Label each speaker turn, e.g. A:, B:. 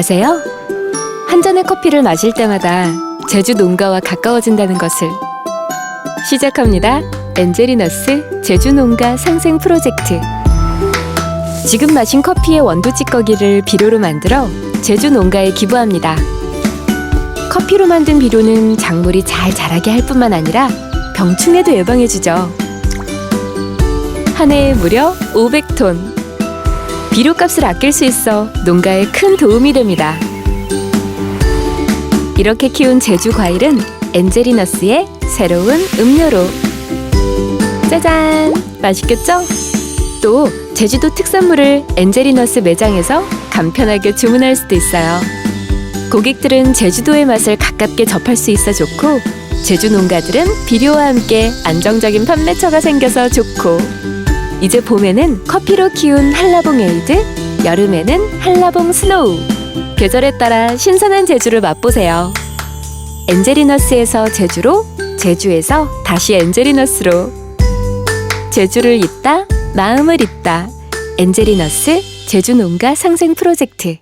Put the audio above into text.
A: 아세요? 한 잔의 커피를 마실 때마다 제주 농가와 가까워진다는 것을. 시작합니다. 엔젤리너스 제주 농가 상생 프로젝트. 지금 마신 커피의 원두 찌꺼기를 비료로 만들어 제주 농가에 기부합니다. 커피로 만든 비료는 작물이 잘 자라게 할 뿐만 아니라 병충해도 예방해주죠. 한 해에 무려 500톤. 비료값을 아낄 수 있어 농가에 큰 도움이 됩니다. 이렇게 키운 제주 과일은 엔젤리너스의 새로운 음료로. 짜잔! 맛있겠죠? 또 제주도 특산물을 엔젤리너스 매장에서 간편하게 주문할 수도 있어요. 고객들은 제주도의 맛을 가깝게 접할 수 있어 좋고 제주 농가들은 비료와 함께 안정적인 판매처가 생겨서 좋고 이제 봄에는 커피로 키운 한라봉 에이드, 여름에는 한라봉 스노우. 계절에 따라 신선한 제주를 맛보세요. 엔젤리너스에서 제주로, 제주에서 다시 엔젤리너스로. 제주를 잇다, 마음을 잇다. 엔젤리너스 제주 농가 상생 프로젝트.